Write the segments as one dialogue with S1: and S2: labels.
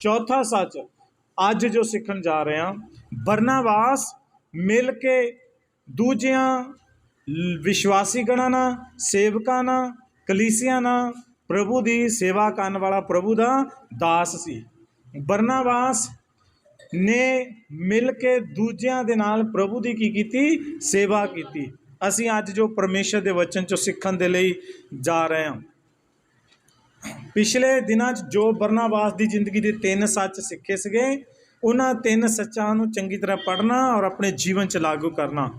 S1: ਚੌਥਾ ਸੱਚ, ਅੱਜ ਜੋ ਸਿੱਖਣ ਜਾ ਰਹੇ ਹਾਂ ਬਰਨਾਵਾਸ ਮਿਲ ਕੇ ਦੂਜਿਆਂ ਲ- ਵਿਸ਼ਵਾਸੀ ਗਣਾਂ ਨਾਲ, ਸੇਵਕਾਂ ਨਾਲ, ਕਲੀਸਿਆਂ ਨਾਲ, ਪ੍ਰਭੂ ਦੀ ਸੇਵਾ ਕਰਨ ਵਾਲਾ ਪ੍ਰਭੂ ਦਾ ਦਾਸ ਸੀ। ਬਰਨਾਵਾਸ ਨੇ ਮਿਲ ਕੇ ਦੂਜਿਆਂ ਦੇ ਨਾਲ ਪ੍ਰਭੂ ਦੀ ਕੀ ਕੀਤੀ? ਸੇਵਾ ਕੀਤੀ। ਅਸੀਂ ਅੱਜ ਜੋ ਪਰਮੇਸ਼ਰ ਦੇ ਵਚਨ ਚੋਂ ਸਿੱਖਣ ਦੇ ਲਈ ਜਾ ਰਹੇ ਹਾਂ। ਪਿਛਲੇ ਦਿਨਾਂ 'ਚ ਜੋ ਬਰਨਾਬਾਸ ਦੀ ਜ਼ਿੰਦਗੀ ਦੇ ਤਿੰਨ ਸੱਚ ਸਿੱਖੇ ਸੀਗੇ, ਉਹਨਾਂ ਤਿੰਨ ਸੱਚਾਂ ਨੂੰ ਚੰਗੀ ਤਰ੍ਹਾਂ ਪੜ੍ਹਨਾ ਔਰ ਆਪਣੇ ਜੀਵਨ 'ਚ ਲਾਗੂ ਕਰਨਾ।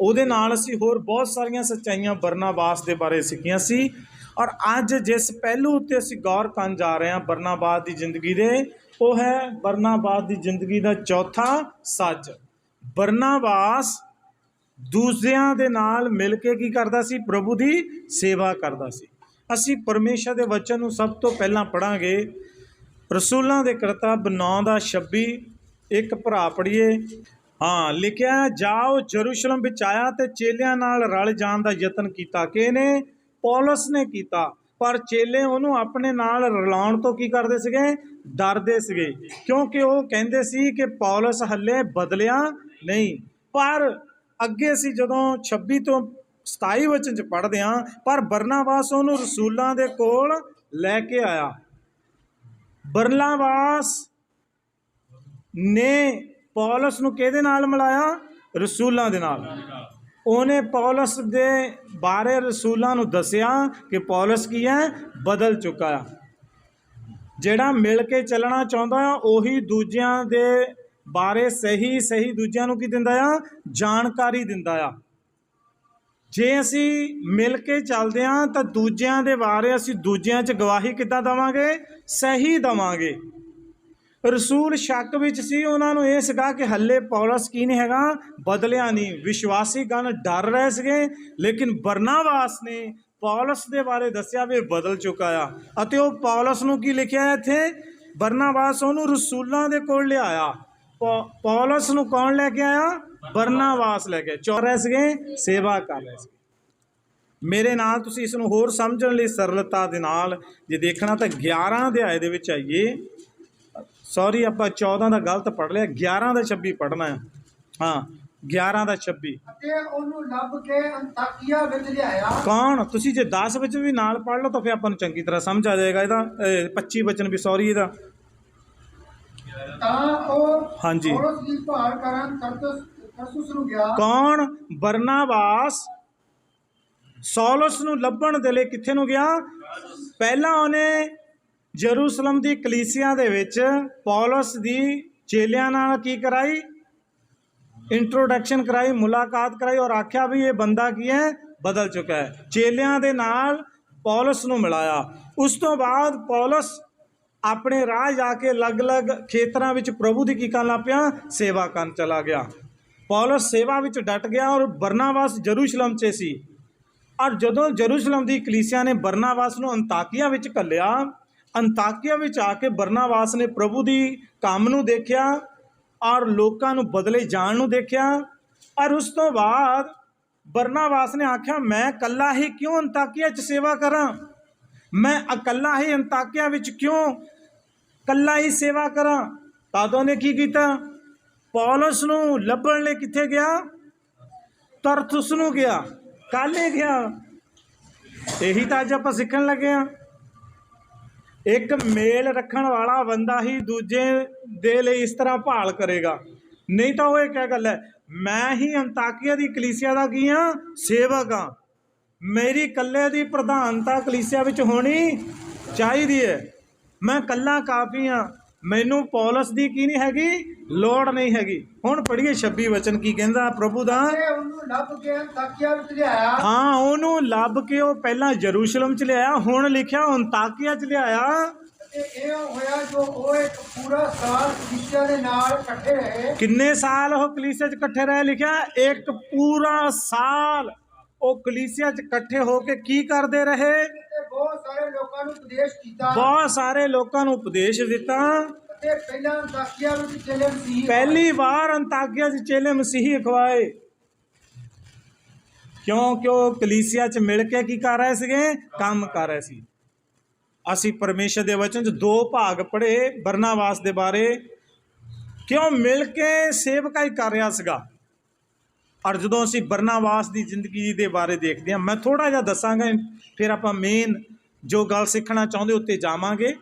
S1: ਉਹਦੇ ਨਾਲ ਅਸੀਂ ਹੋਰ ਬਹੁਤ ਸਾਰੀਆਂ ਸੱਚਾਈਆਂ ਬਰਨਾਬਾਸ ਦੇ ਬਾਰੇ ਸਿੱਖੀਆਂ ਸੀ ਔਰ ਅੱਜ ਜਿਸ ਪਹਿਲੂ ਉੱਤੇ ਅਸੀਂ ਗੌਰ ਕਰਨ ਜਾ ਰਹੇ ਹਾਂ ਬਰਨਾਬਾਸ ਦੀ ਜ਼ਿੰਦਗੀ ਦੇ, ਉਹ ਹੈ ਬਰਨਾਬਾਸ ਦੀ ਜ਼ਿੰਦਗੀ ਦਾ ਚੌਥਾ ਸੱਚ। ਬਰਨਾਬਾਸ ਦੂਸਰਿਆਂ ਦੇ ਨਾਲ ਮਿਲ ਕੇ ਕੀ ਕਰਦਾ ਸੀ? ਪ੍ਰਭੂ ਦੀ ਸੇਵਾ ਕਰਦਾ ਸੀ। ਅਸੀਂ ਪਰਮੇਸ਼ਰ ਦੇ ਵਚਨ ਨੂੰ ਸਭ ਤੋਂ ਪਹਿਲਾਂ ਪੜਾਂਗੇ ਰਸੂਲਾਂ ਦੇ ਕਰਤੱਵ 9 ਦਾ 26 ਇੱਕ ਭਰਾ ਪੜੀਏ ਹਾਂ ਲਿਖਿਆ ਹੈ, ਜਾਓ ਜਰੂਸ਼ਲਮ ਵਿੱਚ ਆਇਆ ਤੇ ਚੇਲਿਆਂ ਨਾਲ ਰਲ ਜਾਣ ਦਾ ਯਤਨ ਕੀਤਾ। ਕਿਹਨੇ? ਪੌਲਸ ਨੇ ਕੀਤਾ। ਪਰ ਚੇਲੇ ਉਹਨੂੰ ਆਪਣੇ ਨਾਲ ਰਲਾਉਣ ਤੋਂ ਕੀ ਕਰਦੇ ਸੀਗੇ? ਡਰਦੇ ਸੀਗੇ। ਕਿਉਂਕਿ ਉਹ ਕਹਿੰਦੇ ਸੀ ਕਿ ਪੌਲਸ ਹੱਲੇ ਬਦਲਿਆ ਨਹੀਂ। ਪਰ ਅੱਗੇ ਅਸੀਂ ਜਦੋਂ 26 ਤੋਂ 27 ਵਚਨ ਚ ਪੜ੍ਹਦੇ ਹਾਂ, ਪਰ ਬਰਨਾਵਾਸ ਉਹਨੂੰ ਰਸੂਲਾਂ ਦੇ ਕੋਲ ਲੈ ਕੇ ਆਇਆ। ਬਰਨਾਵਾਸ ਨੇ ਪੌਲਸ ਨੂੰ ਕਿਹਦੇ ਨਾਲ ਮਿਲਾਇਆ? ਰਸੂਲਾਂ ਦੇ ਨਾਲ। ਉਹਨੇ ਪੌਲਸ ਦੇ ਬਾਰੇ ਰਸੂਲਾਂ ਨੂੰ ਦੱਸਿਆ ਕਿ ਪੌਲਸ ਕੀ ਹੈ? ਬਦਲ ਚੁੱਕਾ ਆ। ਜਿਹੜਾ ਮਿਲ ਕੇ ਚੱਲਣਾ ਚਾਹੁੰਦਾ ਆ, ਉਹੀ ਦੂਜਿਆਂ ਦੇ ਬਾਰੇ ਸਹੀ ਸਹੀ ਦੂਜਿਆਂ ਨੂੰ ਕੀ ਦਿੰਦਾ ਆ? ਜਾਣਕਾਰੀ ਦਿੰਦਾ ਆ। ਜੇ ਅਸੀਂ ਮਿਲ ਕੇ ਚੱਲਦੇ ਹਾਂ ਤਾਂ ਦੂਜਿਆਂ ਦੇ ਬਾਰੇ ਅਸੀਂ ਦੂਜਿਆਂ 'ਚ ਗਵਾਹੀ ਕਿੱਦਾਂ ਦਵਾਂਗੇ? ਸਹੀ ਦਵਾਂਗੇ। ਰਸੂਲ ਸ਼ੱਕ ਵਿੱਚ ਸੀ ਉਹਨਾਂ ਨੂੰ ਇਹ ਸੀਗਾ ਕਿ ਹੱਲੇ ਪੌਲਸ ਕੀ ਨਹੀਂ ਹੈਗਾ, ਬਦਲਿਆ ਨਹੀਂ। ਵਿਸ਼ਵਾਸੀ ਗਣ ਡਰ ਰਹੇ ਸੀਗੇ, ਲੇਕਿਨ ਬਰਨਾਵਾਸ ਨੇ ਪੌਲਸ ਦੇ ਬਾਰੇ ਦੱਸਿਆ ਵੀ ਬਦਲ ਚੁੱਕਾ ਆ। ਅਤੇ ਉਹ ਪੌਲਸ ਨੂੰ ਕੀ ਲਿਖਿਆ ਇੱਥੇ? ਬਰਨਾਵਾਸ ਉਹਨੂੰ ਰਸੂਲਾਂ ਦੇ ਕੋਲ ਲਿਆਇਆ। ਪੌ- ਪੌਲਸ ਨੂੰ ਕੌਣ ਲੈ ਕੇ ਆਇਆ? ਬਰਨਾਵਾਸ ਲੈ ਕੇ ਚੌਰ ਸੀਗੇ ਸੇਵਾ ਕਰ ਰਹੇ ਸੀ ਮੇਰੇ ਨਾਲ ਤੁਸੀਂ ਇਸ ਨੂੰ ਹੋਰ ਸਮਝਣ ਲਈ ਸਰਲਤਾ ਦੇ ਨਾਲ ਜੇ ਦੇਖਣਾ ਤਾਂ 11 ਅਧਿਆਏ ਦੇ ਵਿੱਚ ਆਈਏ। ਸੌਰੀ ਆਪਾਂ 14 ਦਾ ਗਲਤ ਪੜ ਲਿਆ 11 ਦਾ 26 ਪੜਨਾ ਹੈ। ਹਾਂ 11 ਦਾ 26
S2: ਅਤੇ ਉਹਨੂੰ ਲੱਭ ਕੇ ਅੰਤਾਕੀਆ ਵਿੱਚ ਲਿਆਇਆ।
S1: ਕੌਣ? ਤੁਸੀਂ ਜੇ 10 ਵਿੱਚ ਵੀ ਨਾਲ ਪੜ ਲਓ ਤਾਂ ਫਿਰ ਆਪਾਂ ਨੂੰ ਚੰਗੀ ਤਰ੍ਹਾਂ ਸਮਝ ਆ ਜਾਏਗਾ ਇਹਦਾ। ਇਹ 25 ਵਚਨ ਵੀ ਸੌਰੀ ਇਹਦਾ।
S2: ਤਾਂ ਉਹ
S1: ਹਾਂਜੀ।
S2: ਪੌਲਸ ਦੀ ਭਾਲ ਕਰਨ ਤਰਸੁਸ ਤਰਸੁਸ ਨੂੰ ਗਿਆ।
S1: ਕੌਣ? ਬਰਨਾਬਾਸ। ਸੌਲਸ ਨੂੰ ਲੱਭਣ ਦੇ ਲਈ ਕਿੱਥੇ ਨੂੰ ਗਿਆ? ਪਹਿਲਾਂ ਉਹਨੇ ਜਰੂਸਲਮ ਦੀ ਕਲੀਸਿਆ ਦੇ ਵਿੱਚ ਪੌਲਸ ਦੀ ਚੇਲਿਆਂ ਨਾਲ ਕੀ ਕਰਾਈ? ਇੰਟਰੋਡਕਸ਼ਨ ਕਰਾਈ, ਮੁਲਾਕਾਤ ਕਰਾਈ ਔਰ ਆਖਿਆ ਵੀ ਇਹ ਬੰਦਾ ਕੀ ਹੈ? ਬਦਲ ਚੁੱਕਾ ਹੈ। ਚੇਲਿਆਂ ਦੇ ਨਾਲ ਪੌਲਸ ਨੂੰ ਮਿਲਾਇਆ। ਉਸ ਤੋਂ ਬਾਅਦ ਪੌਲਸ ਆਪਣੇ ਰਾਹ ਜਾ ਕੇ ਅਲੱਗ-ਅਲੱਗ ਖੇਤਰਾਂ ਵਿੱਚ ਪ੍ਰਭੂ ਦੀ ਕੀ ਕਰਨ ਲੱਗ ਪਿਆ? ਸੇਵਾ ਕਰਨ ਚਲਾ ਗਿਆ। ਪੌਲਸ ਸੇਵਾ ਵਿੱਚ ਡਟ ਗਿਆ ਔਰ ਬਰਨਾਵਾਸ ਜਰੂਸ਼ਲਮ 'ਚ ਸੀ। ਔਰ ਜਦੋਂ ਜਰੂਸ਼ਲਮ ਦੀ ਕਲੀਸਿਆ ਨੇ ਬਰਨਾਵਾਸ ਨੂੰ ਅੰਤਾਕੀਆ ਵਿੱਚ ਘੱਲਿਆ, ਅੰਤਾਕੀਆ ਵਿੱਚ ਆ ਕੇ ਬਰਨਾਵਾਸ ਨੇ ਪ੍ਰਭੂ ਦੀ ਕੰਮ ਨੂੰ ਦੇਖਿਆ ਔਰ ਲੋਕਾਂ ਨੂੰ ਬਦਲੇ ਜਾਣ ਨੂੰ ਦੇਖਿਆ। ਔਰ ਉਸ ਤੋਂ ਬਾਅਦ ਬਰਨਾਵਾਸ ਨੇ ਆਖਿਆ, ਮੈਂ ਇਕੱਲਾ ਹੀ ਕਿਉਂ ਅੰਤਾਕੀਆ 'ਚ ਸੇਵਾ ਕਰਾਂ? ਮੈਂ ਇਕੱਲਾ ਹੀ ਅੰਤਾਕੀਆ ਵਿੱਚ ਕਿਉਂ ਇਕੱਲਾ ਹੀ ਸੇਵਾ ਕਰਾਂ? ਤਾਦੋਂ ਨੇ ਕੀ ਕੀਤਾ? ਪੌਲਸ ਨੂੰ ਲੱਭਣ ਲਈ ਕਿੱਥੇ ਗਿਆ? ਤਰਥੁਸ ਨੂੰ ਗਿਆ। ਕਾਲੇ ਗਿਆ? ਇਹੀ ਤਾਂ ਅੱਜ ਆਪਾਂ ਸਿੱਖਣ ਲੱਗੇ ਆ ਇੱਕ ਮੇਲ ਰੱਖਣ ਵਾਲਾ ਬੰਦਾ ਹੀ ਦੂਜੇ ਦੇ ਲਈ ਇਸ ਤਰ੍ਹਾਂ ਭਾਲ ਕਰੇਗਾ। ਨਹੀਂ ਤਾਂ ਉਹ ਇਹ ਕਿਆ ਗੱਲ ਹੈ, ਮੈਂ ਹੀ ਅੰਤਾਕੀਆ ਦੀ ਕਲੀਸਿਆ ਦਾ ਕੀ ਆ ਸੇਵਕ ਆ ਮੇਰੀ ਇਕੱਲੇ ਦੀ ਪ੍ਰਧਾਨਤਾ ਕਲੀਸਿਆ ਵਿੱਚ ਹੋਣੀ ਚਾਹੀਦੀ ਹੈ। ਮੈਂ ਇਕੱਲਾ ਕਾਫੀ ਆ ਮੈਨੂੰ ਪੌਲਸ ਦੀ ਕੀ ਨਹੀਂ ਹੈਗੀ? ਲੋੜ ਨਹੀਂ ਹੈਗੀ। ਹੁਣ ਪੜ੍ਹੀਏ 26 ਵਚਨ ਕੀ ਕਹਿੰਦਾ ਪ੍ਰਭੂ ਦਾ?
S2: ਤੇ ਉਹਨੂੰ ਲੱਭ ਕੇ ਅੰਤਾਕੀਆ ਵਿੱਚ ਲਿਆਇਆ।
S1: ਹਾਂ ਉਹਨੂੰ ਲੱਭ ਕੇ ਉਹ ਪਹਿਲਾਂ ਜਰੂਸ਼ਲਮ ਚ ਲਿਆਇਆ ਹੁਣ ਲਿਖਿਆ ਅੰਤਾਕੀਆ ਚ ਲਿਆਇਆ।
S2: ਇਹ ਹੋਇਆ ਜੋ ਉਹ ਇੱਕ ਪੂਰਾ ਸਾਲ ਕ੍ਰਿਸਚੀਅਨ ਦੇ ਨਾਲ ਇਕੱਠੇ ਰਹੇ।
S1: ਕਿੰਨੇ ਸਾਲ ਉਹ ਕਲੀਸਿਆ ਚ ਇਕੱਠੇ ਰਹੇ ਲਿਖਿਆ? ਇੱਕ ਪੂਰਾ ਸਾਲ ਉਹ ਕਲੀਸਿਆ ਚ ਇਕੱਠੇ ਹੋ ਕੇ ਕੀ ਕਰਦੇ ਰਹੇ?
S2: ਬਹੁਤ ਸਾਰੇ ਲੋਕਾਂ ਨੂੰ ਉਪਦੇਸ਼ ਕੀਤਾ।
S1: ਬਹੁਤ ਸਾਰੇ ਲੋਕਾਂ ਨੂੰ ਉਪਦੇਸ਼ ਦਿੱਤਾ।
S2: ਤੇ ਪਹਿਲਾਂ ਅੰਤਾਕੀਆ ਵਿੱਚ ਚਲੇ ਸੀ
S1: ਪਹਿਲੀ ਵਾਰ ਅੰਤਾਕਿਆ ਚ ਚੇਲੇ ਮਸੀਹੀ ਅਖਵਾਏ ਕਿਉਂ? ਕਿਉਂ? ਕਲੀਸਿਆ ਚ ਮਿਲ ਕੇ ਕੀ ਕਰ ਰਹੇ ਸੀਗੇ? ਕੰਮ ਕਰ ਰਹੇ ਸੀ। ਅਸੀਂ ਪਰਮੇਸ਼ਰ ਦੇ ਵਚਨ 'ਚ ਦੋ ਭਾਗ ਪੜ੍ਹੇ ਬਰਨਾਵਾਸ ਦੇ ਬਾਰੇ। ਕਿਉਂ ਮਿਲ ਕੇ ਸੇਵਕਾਈ ਕਰ ਰਿਹਾ ਸੀਗਾ? ਔਰ ਜਦੋਂ ਅਸੀਂ ਬਰਨਾਵਾਸ ਦੀ ਜ਼ਿੰਦਗੀ ਦੇ ਬਾਰੇ ਦੇਖਦੇ ਹਾਂ, ਮੈਂ ਥੋੜਾ ਜਿਹਾ ਦੱਸਾਂਗਾ, ਫਿਰ ਆਪਾਂ ਮੇਨ ਜੋ ਗੱਲ ਸਿੱਖਣਾ ਚਾਹੁੰਦੇ ਉੱਤੇ ਜਾਵਾਂਗੇ।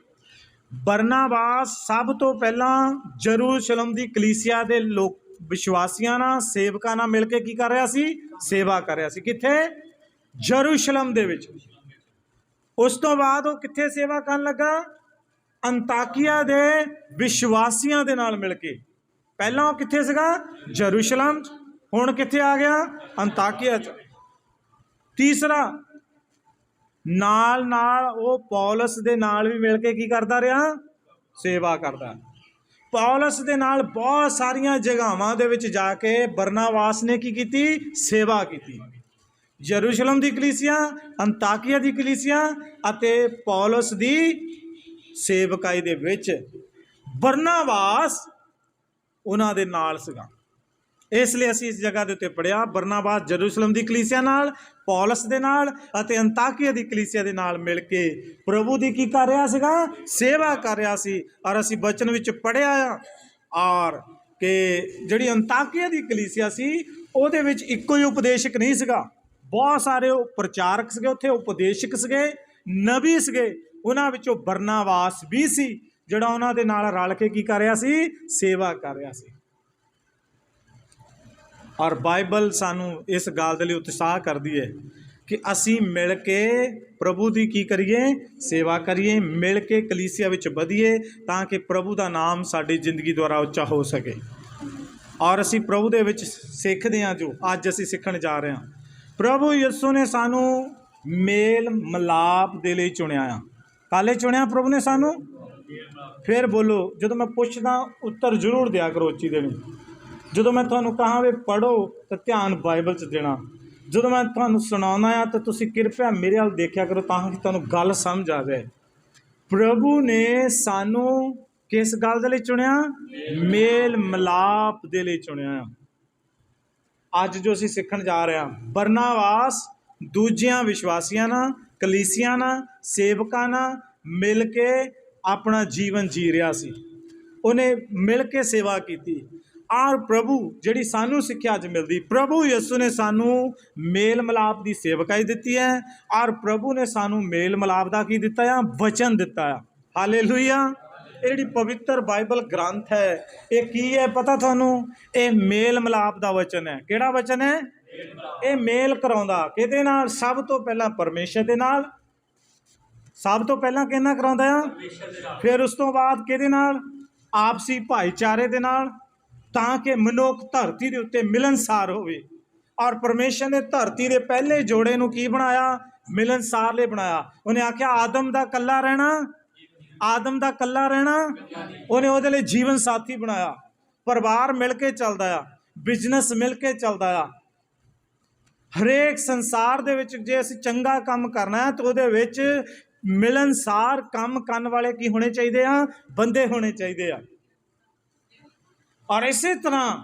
S1: ਬਰਨਾਵਾਸ ਸਭ ਤੋਂ ਪਹਿਲਾਂ ਜਰੂਸ਼ਲਮ ਦੀ ਕਲੀਸਿਆ ਦੇ ਲੋਕ, ਵਿਸ਼ਵਾਸੀਆਂ ਨਾਲ, ਸੇਵਕਾਂ ਨਾਲ ਮਿਲ ਕੇ ਕੀ ਕਰ ਰਿਹਾ ਸੀ? ਸੇਵਾ ਕਰ ਰਿਹਾ ਸੀ। ਕਿੱਥੇ? ਜਰੂਸ਼ਲਮ ਦੇ ਵਿੱਚ। ਉਸ ਤੋਂ ਬਾਅਦ ਉਹ ਕਿੱਥੇ ਸੇਵਾ ਕਰਨ ਲੱਗਾ? ਅੰਤਾਕੀਆ ਦੇ ਵਿਸ਼ਵਾਸੀਆਂ ਦੇ ਨਾਲ ਮਿਲ ਕੇ। ਪਹਿਲਾਂ ਉਹ ਕਿੱਥੇ ਸੀਗਾ? ਜਰੂਸ਼ਲਮ ਹੁਣ ਕਿੱਥੇ ਆ ਗਿਆ? ਅੰਤਾਕੀਆ ਚ। ਤੀਸਰਾ ਨਾਲ ਨਾਲ ਉਹ ਪੌਲਸ ਦੇ ਨਾਲ ਵੀ ਮਿਲ ਕੇ ਕੀ ਕਰਦਾ ਰਿਹਾ? ਸੇਵਾ ਕਰਦਾ। ਪੌਲਸ ਦੇ ਨਾਲ ਬਹੁਤ ਸਾਰੀਆਂ ਜਗ੍ਹਾਵਾਂ ਦੇ ਵਿੱਚ ਜਾ ਕੇ ਬਰਨਾਵਾਸ ਨੇ ਕੀ ਕੀਤੀ? ਸੇਵਾ ਕੀਤੀ। ਯਰੂਸ਼ਲਮ ਦੀ ਕਲੀਸਿਆ, ਅੰਤਾਕੀਆ ਦੀ ਕਲੀਸਿਆ ਅਤੇ ਪੌਲਸ ਦੀ ਸੇਵਕਾਈ ਦੇ ਵਿੱਚ। ਬਰਨਾਵਾਸ ਉਹਨਾਂ ਦੇ ਨਾਲ ਸੀਗਾ। ਇਸ ਲਈ ਅਸੀਂ ਇਸ ਜਗ੍ਹਾ ਦੇ ਉੱਤੇ ਪੜਿਆ ਬਰਨਾਬਾਸ ਜਰੂਸਲਮ ਦੀ ਕਲੀਸਿਆ ਨਾਲ, ਪੌਲਸ ਦੇ ਨਾਲ ਅਤੇ ਅੰਤਾਕੀਆ ਦੀ ਕਲੀਸਿਆ ਦੇ ਨਾਲ ਮਿਲ ਕੇ ਪ੍ਰਭੂ ਦੀ ਕੀ ਕਰ ਰਿਹਾ ਸੀਗਾ? ਸੇਵਾ ਕਰ ਰਿਹਾ ਸੀ ਔਰ ਅਸੀਂ ਬਚਨ ਵਿੱਚ ਪੜਿਆ ਆ ਔਰ ਕਿ ਜਿਹੜੀ ਅੰਤਾਕੀਆ ਦੀ ਕਲੀਸਿਆ ਸੀ, ਉਹਦੇ ਵਿੱਚ ਇੱਕੋ ਹੀ ਉਪਦੇਸ਼ਕ ਨਹੀਂ ਸੀਗਾ। ਬਹੁਤ ਸਾਰੇ ਉਹ ਪ੍ਰਚਾਰਕ ਸੀਗੇ, ਉੱਥੇ ਉਪਦੇਸ਼ਕ ਸੀਗੇ, ਨਬੀ ਸੀਗੇ, ਉਹਨਾਂ ਵਿੱਚੋਂ ਬਰਨਾਵਾਸ ਵੀ ਸੀ, ਜਿਹੜਾ ਉਹਨਾਂ ਦੇ ਨਾਲ ਰਲ ਕੇ ਕੀ ਕਰ ਰਿਹਾ ਸੀ? ਸੇਵਾ ਕਰ ਰਿਹਾ ਸੀ। ਔਰ ਬਾਈਬਲ ਸਾਨੂੰ ਇਸ ਗੱਲ ਦੇ ਲਈ ਉਤਸ਼ਾਹ ਕਰਦੀ ਹੈ ਕਿ ਅਸੀਂ ਮਿਲ ਕੇ ਪ੍ਰਭੂ ਦੀ ਕੀ ਕਰੀਏ? ਸੇਵਾ ਕਰੀਏ, ਮਿਲ ਕੇ ਕਲੀਸਿਆ ਵਿੱਚ ਵਧੀਏ ਤਾਂ ਕਿ ਪ੍ਰਭੂ ਦਾ ਨਾਮ ਸਾਡੀ ਜ਼ਿੰਦਗੀ ਦੁਆਰਾ ਉੱਚਾ ਹੋ ਸਕੇ। ਔਰ ਅਸੀਂ ਪ੍ਰਭੂ ਦੇ ਵਿੱਚ ਸਿੱਖਦੇ ਹਾਂ ਜੋ ਅੱਜ ਅਸੀਂ ਸਿੱਖਣ ਜਾ ਰਹੇ ਹਾਂ। ਪ੍ਰਭੂ ਯਿਸੂ ਨੇ ਸਾਨੂੰ ਮੇਲ ਮਲਾਪ ਦੇ ਲਈ ਚੁਣਿਆ ਆ। ਕਾਲੇ ਚੁਣਿਆ ਪ੍ਰਭੂ ਨੇ ਸਾਨੂੰ? ਫਿਰ ਬੋਲੋ, ਜਦੋਂ ਮੈਂ ਪੁੱਛਦਾ, ਉੱਤਰ ਜ਼ਰੂਰ ਦਿਆ ਕਰੋ ਉੱਚੀ ਦੇ ਵਿੱਚ। ਜਦੋਂ ਮੈਂ ਤੁਹਾਨੂੰ ਕਹਾਂ ਵੀ ਪੜੋ ਤਾਂ ਧਿਆਨ ਬਾਈਬਲ 'ਚ ਦੇਣਾ। ਜਦੋਂ ਮੈਂ ਤੁਹਾਨੂੰ ਸੁਣਾਉਣਾ ਆ ਤਾਂ ਤੁਸੀਂ ਕਿਰਪਾ ਮੇਰੇ ਵੱਲ ਦੇਖਿਆ ਕਰੋ ਤਾਂ ਕਿ ਤੁਹਾਨੂੰ ਗੱਲ ਸਮਝ ਆ ਜਾਏ ਪ੍ਰਭੂ ਨੇ ਸਾਨੂੰ ਕਿਸ ਗੱਲ ਦੇ ਲਈ ਚੁਣਿਆ? ਮੇਲ ਮਲਾਪ ਦੇ ਲਈ ਚੁਣਿਆ। ਆ ਅੱਜ ਜੋ ਅਸੀਂ ਸਿੱਖਣ ਜਾ ਰਹੇ ਹਾਂ ਬਰਨਾਵਾਸ ਦੂਜਿਆਂ ਵਿਸ਼ਵਾਸੀਆਂ ਨਾਲ, ਕਲੀਸੀਆਂ ਨਾਲ, ਸੇਵਕਾਂ ਨਾਲ ਮਿਲ ਕੇ ਆਪਣਾ ਜੀਵਨ ਜੀ ਰਿਹਾ ਸੀ। ਉਹਨੇ ਮਿਲ ਕੇ ਸੇਵਾ ਕੀਤੀ। ਆਰ ਪ੍ਰਭੂ ਜਿਹੜੀ ਸਾਨੂੰ ਸਿੱਖਿਆ ਅੱਜ ਮਿਲਦੀ। ਪ੍ਰਭੂ ਯਿਸੂ ਨੇ ਸਾਨੂੰ ਮੇਲ ਮਲਾਪ ਦੀ ਸੇਵਕਾਈ ਦਿੱਤੀ ਹੈ। ਆਰ ਪ੍ਰਭੂ ਨੇ ਸਾਨੂੰ ਮੇਲ ਮਲਾਪ ਦਾ ਕੀ ਦਿੱਤਾ ਆ? ਵਚਨ ਦਿੱਤਾ ਆ। ਹਾਲੇਲੂਇਆ। ਇਹ ਜਿਹੜੀ ਪਵਿੱਤਰ ਬਾਈਬਲ ਗ੍ਰੰਥ ਹੈ ਇਹ ਕੀ ਹੈ ਪਤਾ ਤੁਹਾਨੂੰ? ਇਹ ਮੇਲ ਮਲਾਪ ਦਾ ਵਚਨ ਹੈ। ਕਿਹੜਾ ਵਚਨ ਹੈ? ਇਹ ਮੇਲ ਕਰਾਉਂਦਾ। ਕਿਹਦੇ ਨਾਲ? ਸਭ ਤੋਂ ਪਹਿਲਾਂ ਪਰਮੇਸ਼ਰ ਦੇ ਨਾਲ। ਸਭ ਤੋਂ ਪਹਿਲਾਂ ਕਿਹਨਾਂ ਕਰਾਉਂਦਾ ਆ? ਫਿਰ ਉਸ ਤੋਂ ਬਾਅਦ ਕਿਹਦੇ ਨਾਲ? ਆਪਸੀ ਭਾਈਚਾਰੇ ਦੇ ਨਾਲ। ਤਾਂ ਕਿ ਮਨੁੱਖ ਧਰਤੀ ਦੇ ਉੱਤੇ ਮਿਲਨਸਾਰ ਹੋਵੇ। ਔਰ ਪਰਮੇਸ਼ਰ ਨੇ ਧਰਤੀ ਦੇ ਪਹਿਲੇ ਜੋੜੇ ਨੂੰ ਕੀ ਬਣਾਇਆ? ਮਿਲਨਸਾਰ ਲਈ ਬਣਾਇਆ। ਉਹਨੇ ਆਖਿਆ, ਆਦਮ ਦਾ ਕੱਲਾ ਰਹਿਣਾ, ਆਦਮ ਦਾ ਕੱਲਾ ਰਹਿਣਾ, ਉਹਨੇ ਉਹਦੇ ਲਈ ਜੀਵਨ ਸਾਥੀ ਬਣਾਇਆ। ਪਰਿਵਾਰ ਮਿਲ ਕੇ ਚੱਲਦਾ ਆ, ਬਿਜ਼ਨਸ ਮਿਲ ਕੇ ਚੱਲਦਾ ਆ। ਹਰੇਕ ਸੰਸਾਰ ਦੇ ਵਿੱਚ ਜੇ ਅਸੀਂ ਚੰਗਾ ਕੰਮ ਕਰਨਾ ਹੈ, ਤਾਂ ਉਹਦੇ ਵਿੱਚ ਮਿਲਨਸਾਰ ਕੰਮ ਕਰਨ ਵਾਲੇ ਕੀ ਹੋਣੇ ਚਾਹੀਦੇ ਆ? ਬੰਦੇ ਹੋਣੇ ਚਾਹੀਦੇ ਆ। ਔਰ ਇਸੇ ਤਰ੍ਹਾਂ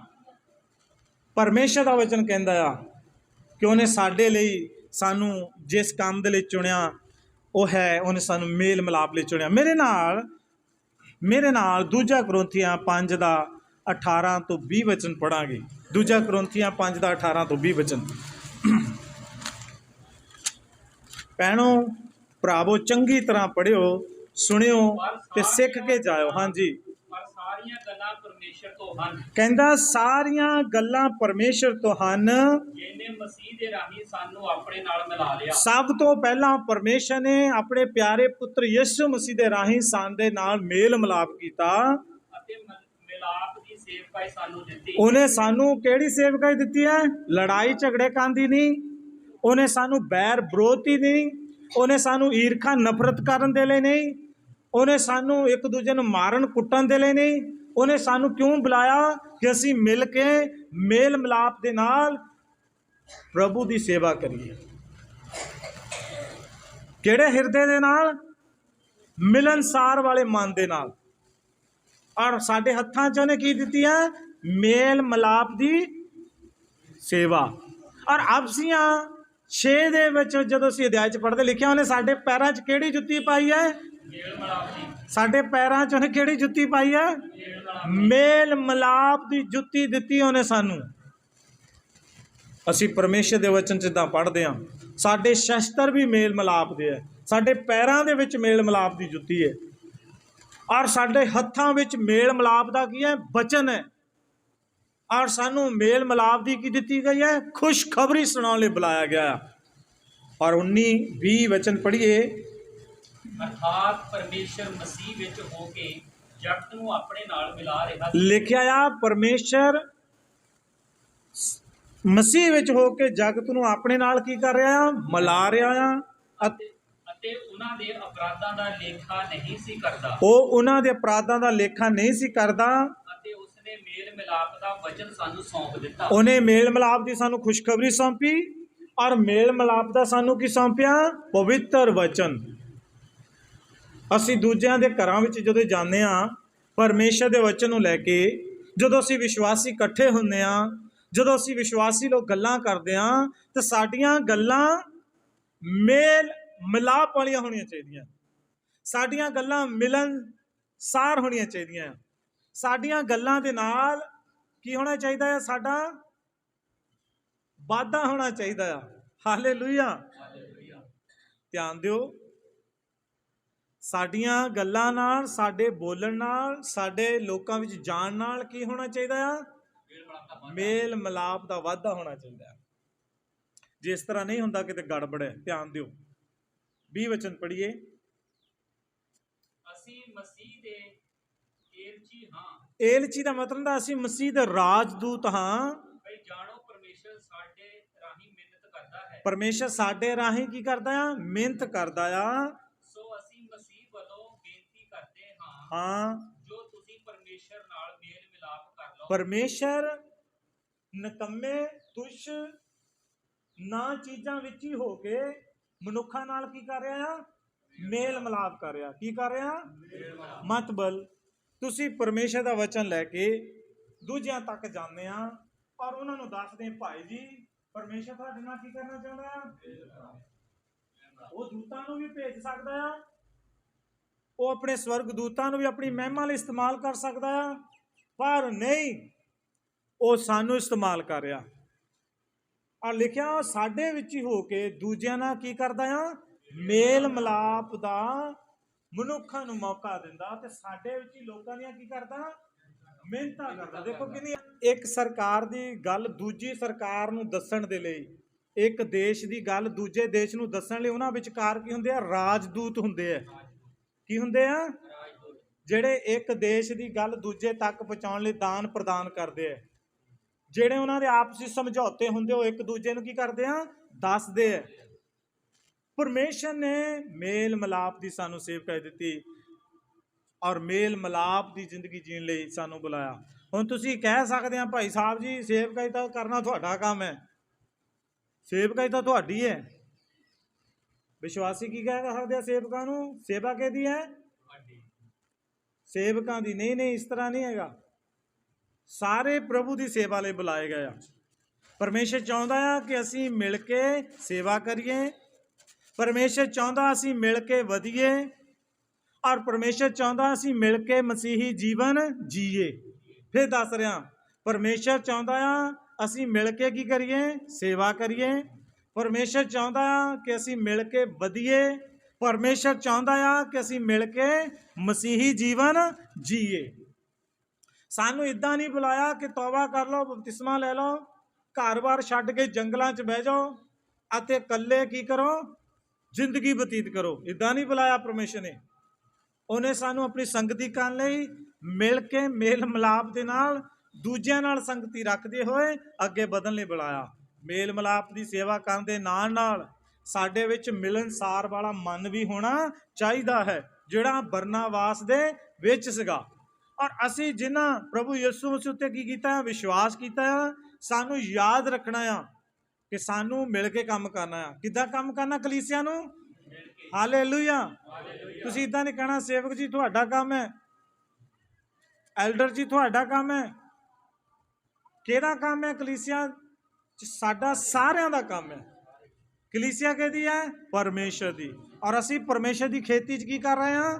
S1: ਪਰਮੇਸ਼ਰ ਦਾ ਵਚਨ ਕਹਿੰਦਾ ਆ ਕਿ ਉਹਨੇ ਸਾਡੇ ਲਈ ਸਾਨੂੰ ਜਿਸ ਕੰਮ ਦੇ ਲਈ ਚੁਣਿਆ, ਉਹ ਹੈ ਉਹਨੇ ਸਾਨੂੰ ਮੇਲ ਮਿਲਾਪ ਲਈ ਚੁਣਿਆ। ਮੇਰੇ ਨਾਲ ਮੇਰੇ ਨਾਲ ਦੂਜਾ ਕਰੋਂਥੀਆਂ 5 ਦਾ 18 ਤੋਂ 20 ਵਚਨ ਪੜਾਂਗੇ ਦੂਜਾ ਕਰੋਂਥੀਆਂ 5 ਦਾ 18 ਤੋਂ 20 ਵਚਨ। ਭੈਣੋ, ਭਰਾਵੋ, ਚੰਗੀ ਤਰ੍ਹਾਂ ਪੜਿਓ ਸੁਣਿਓ ਤੇ ਸਿੱਖ ਕੇ ਜਾਇਓ। ਹਾਂਜੀ।
S3: ਪਰ ਸਾਰੀਆਂ ਗੱਲਾਂ ਪਰਮੇਸ਼ਰ ਤੋਂ ਹਨ।
S1: ਕਹਿੰਦਾ ਸਾਰੀਆਂ ਗੱਲਾਂ ਪਰਮੇਸ਼ਰ ਤੋਂ ਹਨ।
S3: ਜਿਹਨੇ ਮਸੀਹ ਦੇ ਰਾਹੀਂ ਸਾਨੂੰ ਆਪਣੇ ਨਾਲ ਮਿਲਾ ਲਿਆ।
S1: ਸਭ ਤੋਂ ਪਹਿਲਾਂ ਪਰਮੇਸ਼ਰ ਨੇ ਆਪਣੇ ਪਿਆਰੇ ਪੁੱਤਰ ਯਿਸੂ ਮਸੀਹ ਦੇ ਰਾਹੀਂ ਸਾਡੇ ਨਾਲ ਮੇਲ ਮਿਲਾਪ ਕੀਤਾ।
S3: ਅਤੇ ਮ- ਮਿਲਾਪ ਦੀ ਸੇਵਕਾਈ ਸਾਨੂੰ ਦਿੱਤੀ।
S1: ਉਹਨੇ ਸਾਨੂੰ ਕਿਹੜੀ ਸੇਵਕਾਈ ਦਿੱਤੀ ਹੈ? ਲੜਾਈ ਝਗੜੇ ਕਰਨ ਦੀ ਨਹੀਂ। ਉਹਨੇ ਸਾਨੂੰ ਬੈਰ ਵਿਰੋਧ ਦੀ ਨਹੀਂ। ਉਹਨੇ ਸਾਨੂੰ ਈਰਖਾ ਨਫ਼ਰਤ ਕਰਨ ਦੇ ਲਈ ਨਹੀਂ। ਉਹਨੇ ਸਾਨੂੰ ਇੱਕ ਦੂਜੇ ਨੂੰ ਮਾਰਨ ਕੁੱਟਣ ਦੇ ਲਈ ਨਹੀਂ। ਉਹਨੇ ਸਾਨੂੰ ਕਿਉਂ ਬੁਲਾਇਆ ਕਿ ਅਸੀਂ ਮਿਲ ਕੇ ਮੇਲ ਮਿਲਾਪ ਦੇ ਨਾਲ ਪ੍ਰਭੂ ਦੀ ਸੇਵਾ ਕਰੀਏ? ਕਿਹੜੇ ਹਿਰਦੇ ਦੇ ਨਾਲ? ਮਿਲਨਸਾਰ ਵਾਲੇ ਮਨ ਦੇ ਨਾਲ। ਔਰ ਸਾਡੇ ਹੱਥਾਂ 'ਚ ਉਹਨੇ ਕੀ ਦਿੱਤੀ ਹੈ ਮੇਲ ਮਲਾਪ ਦੀ ਸੇਵਾ। ਔਰ ਆਪਸੀਆਂ 6 ਦੇ ਵਿੱਚ ਜਦੋਂ ਅਸੀਂ ਅਧਿਆਇ 'ਚ ਪੜ੍ਹਦੇ ਲਿਖਿਆ ਉਹਨੇ ਸਾਡੇ ਪੈਰਾਂ 'ਚ ਕਿਹੜੀ ਜੁੱਤੀ ਪਾਈ ਹੈ?
S3: ਮੇਲ ਮਲਾਪ ਦੀ।
S1: ਸਾਡੇ ਪੈਰਾਂ 'ਚ ਉਹਨੇ ਕਿਹੜੀ ਜੁੱਤੀ ਪਾਈ ਹੈ? ਮੇਲ ਮਲਾਪ ਦੀ ਜੁੱਤੀ ਦਿੱਤੀ ਉਹਨੇ ਸਾਨੂੰ। ਅਸੀਂ ਪਰਮੇਸ਼ਰ ਦੇ ਵਚਨ ਜਿੱਦਾਂ ਪੜ੍ਹਦੇ ਹਾਂ, ਸਾਡੇ ਸ਼ਸਤਰ ਵੀ ਮੇਲ ਮਲਾਪ ਦੇ ਹੈ, ਸਾਡੇ ਪੈਰਾਂ ਦੇ ਵਿੱਚ ਮੇਲ ਮਲਾਪ ਦੀ ਜੁੱਤੀ ਹੈ। ਔਰ ਸਾਡੇ ਹੱਥਾਂ ਵਿੱਚ ਮੇਲ ਮਲਾਪ ਦਾ ਕੀ ਹੈ? ਵਚਨ ਹੈ। ਔਰ ਸਾਨੂੰ ਮੇਲ ਮਲਾਪ ਦੀ ਕੀ ਦਿੱਤੀ ਗਈ ਹੈ? ਖੁਸ਼ਖਬਰੀ ਸੁਣਾਉਣ ਲਈ ਬੁਲਾਇਆ ਗਿਆ ਔਰ 19 20 ਵਚਨ ਪੜ੍ਹੀਏ।
S3: ਅਰਥਾਤ ਪਰਮੇਸ਼ਰ ਮਸੀਹ ਵਿੱਚ ਹੋ ਕੇ ਜਗਤ ਨੂੰ ਆਪਣੇ ਨਾਲ ਮਿਲਾ ਰਿਹਾ ਸੀ।
S1: ਲਿਖਿਆ ਆ ਪਰਮੇਸ਼ਰ ਮਸੀਹ ਵਿੱਚ ਹੋ ਕੇ ਜਗਤ ਨੂੰ ਆਪਣੇ ਨਾਲ ਕੀ ਕਰ ਰਿਹਾ ਆ? ਮਿਲਾ ਰਿਹਾ ਆ।
S3: ਅਤੇ ਉਹਨਾਂ ਦੇ ਅਪਰਾਧਾਂ ਦਾ ਲੇਖਾ ਨਹੀਂ ਸੀ ਕਰਦਾ।
S1: ਉਹ ਉਹਨਾਂ ਦੇ ਅਪਰਾਧਾਂ ਦਾ ਲੇਖਾ ਨਹੀਂ ਸੀ ਕਰਦਾ।
S3: ਅਤੇ ਉਸਨੇ ਮੇਲ ਮਿਲਾਪ ਦਾ ਵਚਨ ਸਾਨੂੰ ਸੌਂਪ ਦਿੱਤਾ।
S1: ਉਹਨੇ ਮੇਲ ਮਿਲਾਪ ਦੀ ਸਾਨੂੰ ਖੁਸ਼ਖਬਰੀ ਸੌਂਪੀ। ਔਰ ਮੇਲ ਮਿਲਾਪ ਦਾ ਸਾਨੂੰ ਕੀ ਸੌਂਪਿਆ? ਪਵਿੱਤਰ ਵਚਨ। ਅਸੀਂ ਦੂਜਿਆਂ ਦੇ ਘਰਾਂ ਵਿੱਚ ਜਦੋਂ ਜਾਂਦੇ ਆ ਪਰਮੇਸ਼ਰ ਦੇ ਵਚਨ ਨੂੰ ਲੈ ਕੇ ਜਦੋਂ ਅਸੀਂ ਵਿਸ਼ਵਾਸੀ ਇਕੱਠੇ ਹੁੰਦੇ ਆ ਜਦੋਂ ਅਸੀਂ ਵਿਸ਼ਵਾਸੀ ਲੋਕ ਗੱਲਾਂ ਕਰਦੇ ਆ ਤਾਂ ਸਾਡੀਆਂ ਗੱਲਾਂ ਮੇਲ ਮਿਲਾਪ ਵਾਲੀਆਂ ਹੋਣੀਆਂ ਚਾਹੀਦੀਆਂ। ਸਾਡੀਆਂ ਗੱਲਾਂ ਮਿਲਨ ਸਾਰ ਹੋਣੀਆਂ ਚਾਹੀਦੀਆਂ। ਸਾਡੀਆਂ ਗੱਲਾਂ ਦੇ ਨਾਲ ਕੀ ਹੋਣਾ ਚਾਹੀਦਾ ਹੈ ਸਾਡਾ ਵਾਧਾ ਹੋਣਾ ਚਾਹੀਦਾ ਆ। ਹਾਲੇਲੂਇਆ। ਧਿਆਨ ਦਿਓ। ਸਾਡੀਆਂ ਗੱਲਾਂ ਨਾਲ ਸਾਡੇ ਬੋਲਣ ਨਾਲ ਸਾਡੇ ਲੋਕਾਂ ਵਿੱਚ ਜਾਣ ਨਾਲ ਕੀ ਹੋਣਾ ਚਾਹੀਦਾ ਆ? ਮੇਲ ਮਿਲਾਪ ਦਾ ਵਾਧਾ ਹੋਣਾ ਚਾਹੀਦਾ ਹੈ ਜਿਸ ਤਰ੍ਹਾਂ ਨਹੀਂ ਹੁੰਦਾ ਕਿਤੇ ਗੜਬੜ ਹੈ ਧਿਆਨ ਦਿਓ। 20 ਵਚਨ ਪੜ੍ਹੀਏ।
S3: ਅਸੀਂ ਮਸੀਹ ਦੇ ਏਲਚੀ ਹਾਂ।
S1: ਏਲਚੀ ਦਾ ਮਤਲਬ ਦਾ ਅਸੀਂ ਮਸੀਹ ਦੇ ਰਾਜਦੂਤ ਹਾਂ।
S3: ਭਈ ਜਾਣੋ ਪਰਮੇਸ਼ਰ ਸਾਡੇ ਰਾਹੀਂ ਮਿਹਨਤ ਕਰਦਾ ਹੈ।
S1: ਪਰਮੇਸ਼ਰ ਸਾਡੇ ਰਾਹੀਂ ਕੀ ਕਰਦਾ ਆ? ਮਿਹਨਤ ਕਰਦਾ ਆ
S3: ਸੋ ਅਸੀਂ ਮਸੀਹ ਵੱਲੋਂ ਬੇਨਤੀ ਕਰਦੇ ਹਾਂ। ਜੋ ਤੁਸੀਂ ਪਰਮੇਸ਼ਰ ਨਾਲ ਮੇਲ ਮਿਲਾਪ ਕਰ ਲਓ।
S1: ਪਰਮੇਸ਼ਰ ਨਕੰਮੇ ਤੁਸ਼ ਨਾ ਚੀਜ਼ਾਂ ਵਿੱਚ ਹੀ ਹੋ ਕੇ ਮਨੁੱਖਾਂ ਨਾਲ ਕੀ ਕਰ ਰਿਹਾ ਆ? ਮੇਲ ਮਿਲਾਪ ਕਰ ਰਿਹਾ। ਕੀ ਕਰ ਰਿਹਾ? ਮਤਬਲ ਤੁਸੀਂ ਪਰਮੇਸ਼ਰ ਦਾ ਵਚਨ ਲੈ ਕੇ ਦੂਜਿਆਂ ਤੱਕ ਜਾਂਦੇ ਆ ਔਰ ਉਹਨਾਂ ਨੂੰ ਦੱਸਦੇ ਭਾਈ ਜੀ ਪਰਮੇਸ਼ਰ ਤੁਹਾਡੇ ਨਾਲ ਕੀ ਕਰਨਾ ਚਾਹੁੰਦਾ ਆ? ਉਹ ਦੂਤਾਂ ਨੂੰ ਵੀ ਭੇਜ ਸਕਦਾ ਆ ਉਹ ਆਪਣੇ ਸਵਰਗ ਦੂਤਾਂ ਨੂੰ ਵੀ ਆਪਣੀ ਮਹਿਮਾ ਲਈ ਇਸਤੇਮਾਲ ਕਰ ਸਕਦਾ ਆ। ਪਰ ਨਹੀਂ, ਉਹ ਸਾਨੂੰ ਇਸਤੇਮਾਲ ਕਰ ਰਿਹਾ। ਆ ਲਿਖਿਆ, ਸਾਡੇ ਵਿੱਚ ਹੀ ਹੋ ਕੇ ਦੂਜਿਆਂ ਨਾਲ ਕੀ ਕਰਦਾ ਆ? ਮੇਲ ਮਿਲਾਪ ਦਾ ਮਨੁੱਖਾਂ ਨੂੰ ਮੌਕਾ ਦਿੰਦਾ ਤੇ ਸਾਡੇ ਵਿੱਚ ਹੀ ਲੋਕਾਂ ਦੀਆਂ ਕੀ ਕਰਦਾ? ਮਿਹਨਤਾਂ ਕਰਦਾ। ਦੇਖੋ ਕਿੰਨੀ ਇੱਕ ਸਰਕਾਰ ਦੀ ਗੱਲ ਦੂਜੀ ਸਰਕਾਰ ਨੂੰ ਦੱਸਣ ਦੇ ਲਈ, ਇੱਕ ਦੇਸ਼ ਦੀ ਗੱਲ ਦੂਜੇ ਦੇਸ਼ ਨੂੰ ਦੱਸਣ ਲਈ, ਉਹਨਾਂ ਵਿਚਕਾਰ ਕੀ ਹੁੰਦੇ ਆ? ਰਾਜਦੂਤ ਹੁੰਦੇ ਆ। ਕੀ ਹੁੰਦੇ ਆ? ਜਿਹੜੇ ਇੱਕ ਦੇਸ਼ ਦੀ ਗੱਲ ਦੂਜੇ ਤੱਕ ਪਹੁੰਚਾਉਣ ਲਈ ਦਾਨ ਪ੍ਰਦਾਨ ਕਰਦੇ ਆ। ਜਿਹੜੇ ਉਹਨਾਂ ਦੇ ਆਪਸੀ ਸਮਝੌਤੇ ਹੁੰਦੇ ਉਹ ਇੱਕ ਦੂਜੇ ਨੂੰ ਕੀ ਕਰਦੇ ਆ? ਦੱਸਦੇ ਆ। ਪਰਮੇਸ਼ਰ ਨੇ ਮੇਲ ਮਿਲਾਪ ਦੀ ਸਾਨੂੰ ਸੇਵ ਸੇਵਕਾਈ ਦਿੱਤੀ ਔਰ ਮੇਲ ਮਿਲਾਪ ਦੀ ਜ਼ਿੰਦਗੀ ਜੀਣ ਲਈ ਸਾਨੂੰ ਬੁਲਾਇਆ। ਹੁਣ ਤੁਸੀਂ ਕਹਿ ਸਕਦੇ ਆ, ਭਾਈ ਸਾਹਿਬ ਜੀ ਸੇਵਕਾਈ ਤਾਂ ਕਰਨਾ ਤੁਹਾਡਾ ਕੰਮ ਹੈ। ਸੇਵਕਾਈ ਤਾਂ ਤੁਹਾਡੀ ਹੈ। ਵਿਸ਼ਵਾਸੀ ਕੀ ਕਹਿ ਸਕਦੇ ਆ ਸੇਵਕਾਂ ਨੂੰ? ਸੇਵਾ ਕਿਹਦੀ ਹੈ? ਸੇਵਕਾਂ ਦੀ। ਨਹੀਂ ਨਹੀਂ ਇਸ ਤਰ੍ਹਾਂ ਨਹੀਂ ਹੈਗਾ। ਸਾਰੇ ਪ੍ਰਭੂ ਦੀ ਸੇਵਾ ਲਈ ਬੁਲਾਏ ਗਏ ਆ। ਪਰਮੇਸ਼ਰ ਚਾਹੁੰਦਾ ਆ ਕਿ ਅਸੀਂ ਮਿਲ ਕੇ ਸੇਵਾ ਕਰੀਏ। ਪਰਮੇਸ਼ਰ ਚਾਹੁੰਦਾ ਅਸੀਂ ਮਿਲ ਕੇ ਵਧੀਏ। ਔਰ ਪਰਮੇਸ਼ਰ ਚਾਹੁੰਦਾ ਅਸੀਂ ਮਿਲ ਕੇ ਮਸੀਹੀ ਜੀਵਨ ਜੀਏ। ਫਿਰ ਦੱਸ ਰਿਹਾ ਪਰਮੇਸ਼ਰ ਚਾਹੁੰਦਾ ਆ ਅਸੀਂ ਮਿਲ ਕੇ ਕੀ ਕਰੀਏ? ਸੇਵਾ ਕਰੀਏ। ਪਰਮੇਸ਼ਰ ਚਾਹੁੰਦਾ ਆ ਕਿ ਅਸੀਂ ਮਿਲ ਕੇ ਵਧੀਏ। ਪਰਮੇਸ਼ਰ ਚਾਹੁੰਦਾ ਆ ਕਿ ਅਸੀਂ ਮਿਲ ਕੇ ਮਸੀਹੀ ਜੀਵਨ ਜੀਏ। ਸਾਨੂੰ ਇਦਾਂ ਨਹੀਂ ਬੁਲਾਇਆ ਕਿ ਤੌਬਾ ਕਰ ਲਓ, ਬਪਤਿਸਮਾ ਲੈ ਲਓ ਘਰ-ਬਾਰ ਛੱਡ ਕੇ ਜੰਗਲਾਂ 'ਚ ਬਹਿ ਜਾਓ ਅਤੇ ਇਕੱਲੇ ਕੀ ਕਰੋ? ਜ਼ਿੰਦਗੀ ਬਤੀਤ ਕਰੋ। ਇਦਾਂ ਨਹੀਂ ਬੁਲਾਇਆ ਪਰਮੇਸ਼ਰ ਨੇ। ਉਹਨੇ ਸਾਨੂੰ ਆਪਣੀ ਸੰਗਤੀ ਕਰਨ ਲਈ ਮਿਲ ਕੇ ਮੇਲ ਮਿਲਾਪ ਦੇ ਨਾਲ ਦੂਜਿਆਂ ਨਾਲ ਸੰਗਤੀ ਰੱਖਦੇ ਹੋਏ ਅੱਗੇ ਵਧਣ ਲਈ ਬੁਲਾਇਆ। ਮੇਲ ਮਿਲਾਪ ਦੀ ਸੇਵਾ ਕਰਨ ਦੇ ਨਾਲ ਨਾਲ ਸਾਡੇ ਵਿੱਚ ਮਿਲਨਸਾਰ ਵਾਲਾ ਮਨ ਵੀ ਹੋਣਾ ਚਾਹੀਦਾ ਹੈ, ਜਿਹੜਾ ਬਰਨਾਵਾਸ ਦੇ ਵਿੱਚ ਸੀਗਾ। ਔਰ ਅਸੀਂ ਜਿਨ੍ਹਾਂ ਪ੍ਰਭੂ ਯਿਸੂ ਮਸੀਹ ਉੱਤੇ ਕੀ ਕੀਤਾ ਹੈ ਵਿਸ਼ਵਾਸ ਕੀਤਾ ਹੈ ਸਾਨੂੰ ਯਾਦ ਰੱਖਣਾ ਆ ਕਿ ਸਾਨੂੰ ਮਿਲ ਕੇ ਕੰਮ ਕਰਨਾ ਆ। ਕਿੱਦਾਂ ਕੰਮ ਕਰਨਾ ਕਲੀਸਿਆ ਨੂੰ? ਹਾਲੇਲੂਇਆ। ਤੁਸੀਂ ਇਦਾਂ ਨਹੀਂ ਕਹਿਣਾ, ਸੇਵਕ ਜੀ ਤੁਹਾਡਾ ਕੰਮ ਹੈ। ਐਲਡਰ ਜੀ ਤੁਹਾਡਾ ਕੰਮ ਹੈ। ਕਿਹੜਾ ਕੰਮ ਹੈ ਕਲੀਸਿਆ ਸਾਡਾ ਸਾਰਿਆਂ ਦਾ ਕੰਮ ਹੈ। ਕਲੀਸਿਆ ਕਿਹਦੀ ਹੈ? ਪਰਮੇਸ਼ਰ ਦੀ। ਔਰ ਅਸੀਂ ਪਰਮੇਸ਼ਰ ਦੀ ਖੇਤੀ 'ਚ ਕੀ ਕਰ ਰਹੇ ਹਾਂ?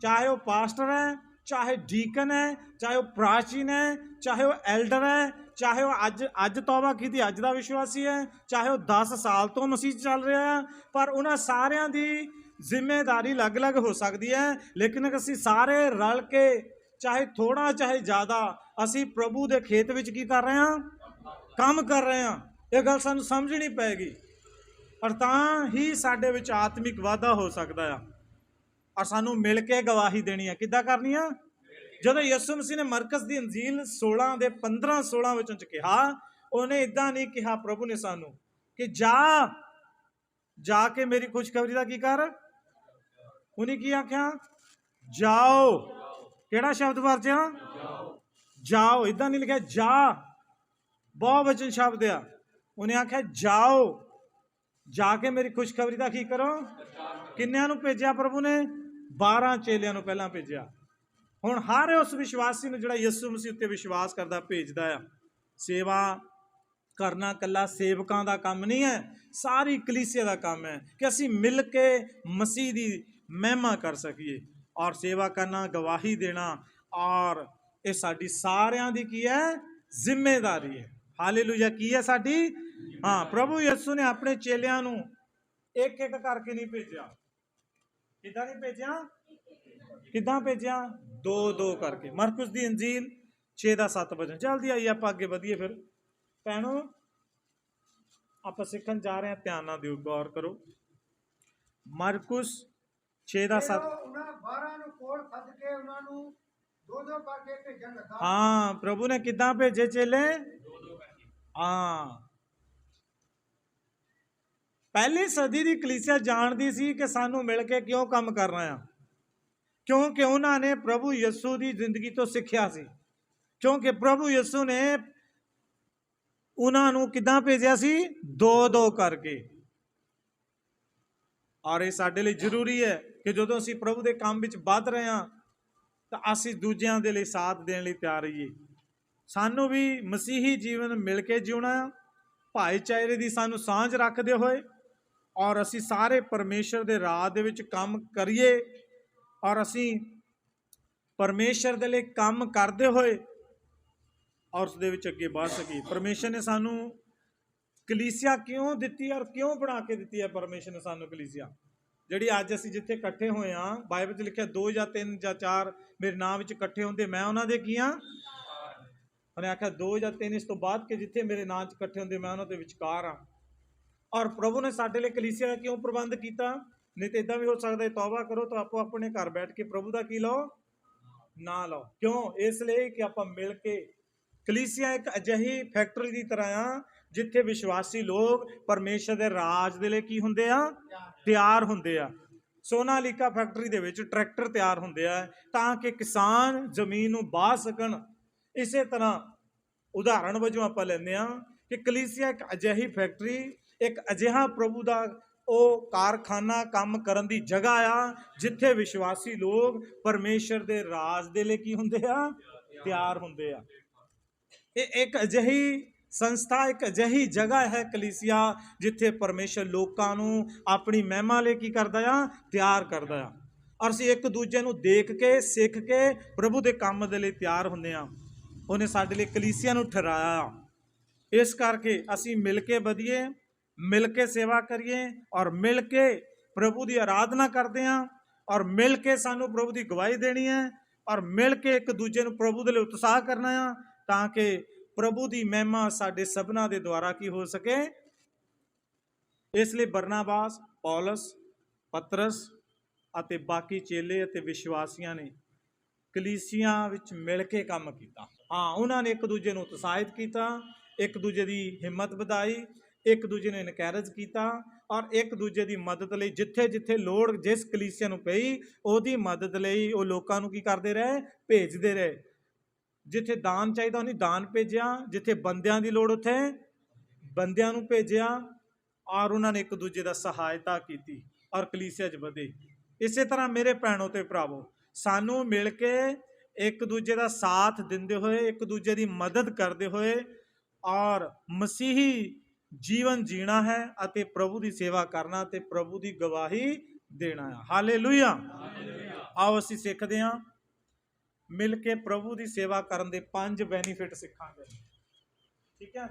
S1: ਚਾਹੇ ਉਹ ਪਾਸਟਰ ਹੈ, ਚਾਹੇ ਡੀਕਨ ਹੈ, ਚਾਹੇ ਉਹ ਪ੍ਰਾਚੀਨ ਹੈ, ਚਾਹੇ ਉਹ ਐਲਡਰ ਹੈ, ਚਾਹੇ ਉਹ ਅੱਜ ਅੱਜ ਤੌਬਾ ਕੀਤੀ, ਅੱਜ ਦਾ ਵਿਸ਼ਵਾਸੀ ਹੈ, ਚਾਹੇ ਉਹ 10 ਸਾਲ ਤੋਂ ਮਸੀਹ ਚੱਲ ਰਿਹਾ ਹੈ, ਪਰ ਉਹਨਾਂ ਸਾਰਿਆਂ ਦੀ ਜ਼ਿੰਮੇਵਾਰੀ ਅਲੱਗ-ਅਲੱਗ ਹੋ ਸਕਦੀ ਹੈ। ਲੇਕਿਨ ਅਸੀਂ ਸਾਰੇ ਰਲ ਕੇ, ਚਾਹੇ ਥੋੜਾ ਚਾਹੇ ਜ਼ਿਆਦਾ, ਅਸੀਂ ਪ੍ਰਭੂ ਦੇ ਖੇਤ ਵਿੱਚ ਕੀ ਕਰ ਰਹੇ ਹਾਂ? ਕੰਮ ਕਰ ਰਹੇ ਹਾਂ, ਇਹ ਗੱਲ ਸਾਨੂੰ ਸਮਝਣੀ ਪਏਗੀ। ਔਰ ਤਾਂ ਹੀ ਸਾਡੇ ਵਿੱਚ ਆਤਮਿਕ ਵਾਧਾ ਹੋ ਸਕਦਾ ਆ। ਔਰ ਸਾਨੂੰ ਮਿਲ ਕੇ ਗਵਾਹੀ ਦੇਣੀ ਆ। ਕਿੱਦਾਂ ਕਰਨੀ ਆ? ਜਦੋਂ ਯਿਸੂ ਮਸੀਹ ਨੇ ਮਰਕਸ ਦੀ ਅੰਜੀਲ 16 ਦੇ 15 16 ਵਿੱਚੋਂ ਚ ਕਿਹਾ, ਉਹਨੇ ਇਦਾਂ ਨਹੀਂ ਕਿਹਾ ਪ੍ਰਭੂ ਨੇ ਸਾਨੂੰ ਕਿ ਜਾ ਜਾ ਕੇ ਮੇਰੀ ਖੁਸ਼ਖਬਰੀ ਦਾ ਕੀ ਕਰ? ਉਹਨੇ ਕੀ ਆਖਿਆ? ਜਾਓ। ਕਿਹੜਾ ਸ਼ਬਦ ਵਰਤਿਆ? ਜਾਓ। ਇਦਾਂ ਨਹੀਂ ਲਿਖਿਆ, ਜਾ। ਬਹੁ ਵਚਨ ਸ਼ਬਦ ਆ। ਉਹਨੇ ਆਖਿਆ, ਜਾਓ, ਜਾ ਕੇ ਮੇਰੀ ਖੁਸ਼ਖਬਰੀ ਦਾ ਕੀ ਕਰੋ? ਕਿੰਨਿਆਂ ਨੂੰ ਭੇਜਿਆ ਪ੍ਰਭੂ ਨੇ? 12 ਚੇਲਿਆਂ ਨੂੰ ਪਹਿਲਾਂ ਭੇਜਿਆ। ਹੁਣ ਹਰ ਉਸ ਵਿਸ਼ਵਾਸੀ ਨੂੰ ਜਿਹੜਾ ਯਿਸੂ ਮਸੀਹ ਉੱਤੇ ਵਿਸ਼ਵਾਸ ਕਰਦਾ, ਭੇਜਦਾ ਆ। ਸੇਵਾ ਕਰਨਾ ਕੱਲਾ ਸੇਵਕਾਂ ਦਾ ਕੰਮ ਨਹੀਂ ਹੈ, ਸਾਰੀ ਕਲੀਸਿਆ ਦਾ ਕੰਮ ਹੈ ਕਿ ਅਸੀਂ ਮਿਲ ਕੇ ਮਸੀਹ ਦੀ ਮਹਿਮਾ ਕਰ ਸਕੀਏ। ਔਰ ਸੇਵਾ ਕਰਨਾ, ਗਵਾਹੀ ਦੇਣਾ, ਔਰ ਇਹ ਸਾਡੀ ਸਾਰਿਆਂ ਦੀ ਕੀ ਹੈ? ਜ਼ਿੰਮੇਵਾਰੀ ਹੈ। ਹਾਲੇਲੂਇਆ ਕੀ ਹੈ ਸਾਡੀ? ਹਾਂ ਪ੍ਰਭੂ ਯਿਸੂ ਨੇ ਆਪਣੇ ਚੇਲਿਆਂ ਨੂੰ ਇੱਕ ਇੱਕ ਕਰਕੇ ਨਹੀਂ ਭੇਜਿਆ। ਕਿੱਦਾਂ ਨਹੀਂ ਭੇਜਿਆ? ਕਿੱਦਾਂ ਭੇਜਿਆ? ਦੋ ਦੋ ਕਰਕੇ। ਮਰਕਸ ਦੀ ਅੰਜੀਲ 6 ਦਾ 7 ਵਜੇ ਜਲਦੀ ਆਈਏ ਆਪਾਂ ਅੱਗੇ ਵਧੀਏ ਫਿਰ। ਭੈਣੋ ਆਪਾਂ ਸਿੱਖਣ ਜਾ ਰਹੇ ਹਾਂ ਧਿਆਨ ਨਾਲ ਦਿਓ ਗੌਰ ਕਰੋ। ਮਰਕਸ 6 ਦਾ 7
S2: ਫਿਰ ਉਹ ਉਹਨਾਂ 12 ਨੂੰ ਕੋਲ ਸੱਦ ਕੇ ਉਹਨਾਂ ਨੂੰ ਦੋ ਦੋ ਕਰਕੇ ਭੇਜਣ ਲੱਗਾ।
S1: ਹਾਂ ਪ੍ਰਭੂ ਨੇ ਕਿੱਦਾਂ ਭੇਜੇ ਚੇਲੇ? ਹਾਂ। ਪਹਿਲੀ ਸਦੀ ਦੀ ਕਲੀਸਿਆ ਜਾਣਦੀ ਸੀ ਕਿ ਸਾਨੂੰ ਮਿਲ ਕੇ ਕਿਉਂ ਕੰਮ ਕਰਨਾ ਆ ਕਿਉਂਕਿ ਉਹਨਾਂ ਨੇ ਪ੍ਰਭੂ ਯਿਸੂ ਦੀ ਜ਼ਿੰਦਗੀ ਤੋਂ ਸਿੱਖਿਆ ਸੀ। ਕਿਉਂਕਿ ਪ੍ਰਭੂ ਯਿਸੂ ਨੇ ਉਹਨਾਂ ਨੂੰ ਕਿੱਦਾਂ ਭੇਜਿਆ ਸੀ? ਦੋ ਦੋ ਕਰਕੇ। ਔਰ ਇਹ ਸਾਡੇ ਲਈ ਜ਼ਰੂਰੀ ਹੈ ਕਿ ਜਦੋਂ ਅਸੀਂ ਪ੍ਰਭੂ ਦੇ ਕੰਮ ਵਿੱਚ ਵੱਧ ਰਹੇ ਹਾਂ, ਤਾਂ ਅਸੀਂ ਦੂਜਿਆਂ ਦੇ ਲਈ ਸਾਥ ਦੇਣ ਲਈ ਤਿਆਰ ਰਹੀਏ। ਸਾਨੂੰ ਵੀ ਮਸੀਹੀ ਜੀਵਨ ਮਿਲ ਕੇ ਜਿਉਣਾ, ਭਾਈਚਾਰੇ ਦੀ ਸਾਨੂੰ ਸਾਂਝ ਰੱਖਦੇ ਹੋਏ ਔਰ ਅਸੀਂ ਸਾਰੇ ਪਰਮੇਸ਼ਰ ਦੇ ਰਾਹ ਦੇ ਵਿੱਚ ਕੰਮ ਕਰੀਏ ਔਰ ਅਸੀਂ ਪਰਮੇਸ਼ਰ ਦੇ ਲਈ ਕੰਮ ਕਰਦੇ ਹੋਏ ਔਰ ਉਸ ਦੇ ਵਿੱਚ ਅੱਗੇ ਵਧ ਸਕੀਏ। ਪਰਮੇਸ਼ਰ ਨੇ ਸਾਨੂੰ ਕਲੀਸਿਆ ਕਿਉਂ ਦਿੱਤੀ ਔਰ ਕਿਉਂ ਬਣਾ ਕੇ ਦਿੱਤੀ ਹੈ? ਪਰਮੇਸ਼ਰ ਨੇ ਸਾਨੂੰ ਕਲੀਸਿਆ। ਜਿਹੜੀ ਅੱਜ ਅਸੀਂ ਜਿੱਥੇ ਇਕੱਠੇ ਹੋਏ ਆ ਬਾਈਬਲ 'ਚ ਲਿਖਿਆ 2 ਜਾਂ 3 ਜਾਂ 4 ਮੇਰੇ ਨਾਮ ਵਿੱਚ ਇਕੱਠੇ ਹੁੰਦੇ, ਮੈਂ ਉਹਨਾਂ ਦੇ ਕੀ ਆ ਉਹਨੇ ਆਖਿਆ 2 ਜਾਂ 3 ਇਸ ਤੋਂ ਬਾਅਦ ਕਿ ਜਿੱਥੇ ਮੇਰੇ ਨਾਂ 'ਚ ਇਕੱਠੇ ਹੁੰਦੇ ਮੈਂ ਉਹਨਾਂ ਦੇ ਵਿਚਕਾਰ ਆ ਔਰ ਪ੍ਰਭੂ ਨੇ ਸਾਡੇ ਲਈ ਕਲੀਸਿਆ ਦਾ ਕਿਉਂ ਪ੍ਰਬੰਧ ਕੀਤਾ? ਨਹੀਂ ਤੇ ਇਦਾਂ ਵੀ ਹੋ ਸਕਦਾ ਹੈ, ਤੌਬਾ ਕਰੋ ਤਾਂ ਆਪੋ ਆਪਣੇ ਘਰ ਬੈਠ ਕੇ ਪ੍ਰਭੂ ਦਾ ਕੀ ਲਓ? ਨਾ ਲਓ। ਕਿਉਂ? ਇਸ ਲਈ ਕਿ ਆਪਾਂ ਮਿਲ ਕੇ ਕਲੀਸਿਆ ਇੱਕ ਅਜਿਹੀ ਫੈਕਟਰੀ ਦੀ ਤਰ੍ਹਾਂ ਆ, ਜਿੱਥੇ ਵਿਸ਼ਵਾਸੀ ਲੋਕ ਪਰਮੇਸ਼ਰ ਦੇ ਰਾਜ ਦੇ ਲਈ ਕੀ ਹੁੰਦੇ ਆ? ਤਿਆਰ ਹੁੰਦੇ ਆ। ਸੋਨਾਲੀਕਾ ਫੈਕਟਰੀ ਦੇ ਵਿੱਚ ਟਰੈਕਟਰ ਤਿਆਰ ਹੁੰਦੇ ਆ, ਤਾਂ ਕਿ ਕਿਸਾਨ ਜ਼ਮੀਨ ਨੂੰ ਬਾਹ ਸਕਣ। ਇਸੇ ਤਰ੍ਹਾਂ ਉਦਾਹਰਣ ਵਜੋਂ ਆਪਾਂ ਲੈਂਦੇ ਆ ਕਿ ਕਲੀਸਿਆ ਇੱਕ ਅਜਿਹੀ ਫੈਕਟਰੀ, ਇੱਕ ਅਜਿਹਾ ਪ੍ਰਭੂ ਦਾ ਉਹ ਕਾਰਖਾਨਾ ਕੰਮ ਕਰਨ ਦੀ ਜਗ੍ਹਾ ਆ, ਜਿੱਥੇ ਵਿਸ਼ਵਾਸੀ ਲੋਕ ਪਰਮੇਸ਼ਰ ਦੇ ਰਾਜ ਦੇ ਲਈ ਕੀ ਹੁੰਦੇ ਆ? ਤਿਆਰ ਹੁੰਦੇ ਆ। ਇਹ ਇੱਕ ਅਜਿਹੀ ਸੰਸਥਾ, ਇੱਕ ਅਜਿਹੀ ਜਗ੍ਹਾ ਹੈ ਕਲੀਸਿਆ, ਜਿੱਥੇ ਪਰਮੇਸ਼ਰ ਲੋਕਾਂ ਨੂੰ ਆਪਣੀ ਮਹਿਮਾ ਲਈ ਕੀ ਕਰਦਾ ਆ? ਤਿਆਰ ਕਰਦਾ ਆ। ਔਰ ਅਸੀਂ ਇੱਕ ਦੂਜੇ ਨੂੰ ਦੇਖ ਕੇ, ਸਿੱਖ ਕੇ ਪ੍ਰਭੂ ਦੇ ਕੰਮ ਦੇ ਲਈ ਤਿਆਰ ਹੁੰਦੇ ਆ। ਉਹਨੇ ਸਾਡੇ ਲਈ ਕਲੀਸਿਆ ਨੂੰ ਠਹਿਰਾਇਆ ਇਸ ਕਰਕੇ ਅਸੀਂ ਮਿਲ ਕੇ ਵਧੀਏ, ਮਿਲ ਕੇ ਸੇਵਾ ਕਰੀਏ ਔਰ ਮਿਲ ਕੇ ਪ੍ਰਭੂ ਦੀ ਆਰਾਧਨਾ ਕਰਦੇ ਹਾਂ ਔਰ ਮਿਲ ਕੇ ਸਾਨੂੰ ਪ੍ਰਭੂ ਦੀ ਗਵਾਹੀ ਦੇਣੀ ਹੈ ਔਰ ਮਿਲ ਕੇ ਇੱਕ ਦੂਜੇ ਨੂੰ ਪ੍ਰਭੂ ਦੇ ਲਈ ਉਤਸ਼ਾਹ ਕਰਨਾ ਆ ਤਾਂ ਕਿ ਪ੍ਰਭੂ ਦੀ ਮਹਿਮਾ ਸਾਡੇ ਸਭਨਾ ਦੇ ਦੁਆਰਾ ਕੀ ਹੋ ਸਕੇ। ਇਸ ਲਈ ਬਰਨਾਬਾਸ, ਪੌਲਸ, ਪਤਰਸ ਅਤੇ ਬਾਕੀ ਚੇਲੇ ਅਤੇ ਵਿਸ਼ਵਾਸੀਆਂ ਨੇ ਕਲੀਸਿਆਂ ਵਿੱਚ ਮਿਲ ਕੇ ਕੰਮ ਕੀਤਾ। ਹਾਂ, ਉਹਨਾਂ ਨੇ ਇੱਕ ਦੂਜੇ ਨੂੰ ਉਤਸ਼ਾਹਿਤ ਕੀਤਾ, ਇੱਕ ਦੂਜੇ ਦੀ ਹਿੰਮਤ ਵਧਾਈ, ਇੱਕ ਦੂਜੇ ਨੂੰ ਇਨਕਰੇਜ ਕੀਤਾ ਔਰ ਇੱਕ ਦੂਜੇ ਦੀ ਮਦਦ ਲਈ ਜਿੱਥੇ ਜਿੱਥੇ ਲੋੜ ਜਿਸ ਕਲੀਸਿਆ ਨੂੰ ਪਈ, ਉਹਦੀ ਮਦਦ ਲਈ ਉਹ ਲੋਕਾਂ ਨੂੰ ਕੀ ਕਰਦੇ ਰਹੇ? ਭੇਜਦੇ ਰਹੇ। ਜਿੱਥੇ ਦਾਨ ਚਾਹੀਦਾ, ਉਹਨੇ ਦਾਨ ਭੇਜਿਆ। ਜਿੱਥੇ ਬੰਦਿਆਂ ਦੀ ਲੋੜ ਉੱਥੇ, ਬੰਦਿਆਂ ਨੂੰ ਭੇਜਿਆ ਔਰ ਉਹਨਾਂ ਨੇ ਇੱਕ ਦੂਜੇ ਦਾ ਸਹਾਇਤਾ ਕੀਤੀ ਔਰ ਕਲੀਸਿਆ 'ਚ ਵਧੇ। ਇਸੇ ਤਰ੍ਹਾਂ ਮੇਰੇ ਭੈਣੋ ਤੇ ਭਰਾਵੋ, ਸਾਨੂੰ ਮਿਲ ਕੇ ਇੱਕ ਦੂਜੇ ਦਾ ਸਾਥ ਦਿੰਦੇ ਹੋਏ ਇੱਕ ਦੂਜੇ ਦੀ ਮਦਦ ਕਰਦੇ ਹੋਏ ਔਰ ਮਸੀਹੀ ਜੀਵਨ ਜੀਣਾ ਹੈ ਅਤੇ ਪ੍ਰਭੂ ਦੀ ਸੇਵਾ ਕਰਨਾ ਤੇ ਪ੍ਰਭੂ ਦੀ ਗਵਾਹੀ ਦੇਣਾ ਹੈ। ਹਾਲੇਲੂਇਆ। ਆਓ ਅਸੀਂ ਸਿੱਖਦੇ ਹਾਂ। ਮਿਲ ਕੇ ਪ੍ਰਭੂ ਦੀ ਸੇਵਾ ਕਰਨ ਦੇ ਪੰਜ ਬੈਨੀਫਿਟ ਸਿੱਖਾਂਗੇ। ਠੀਕ ਹੈ?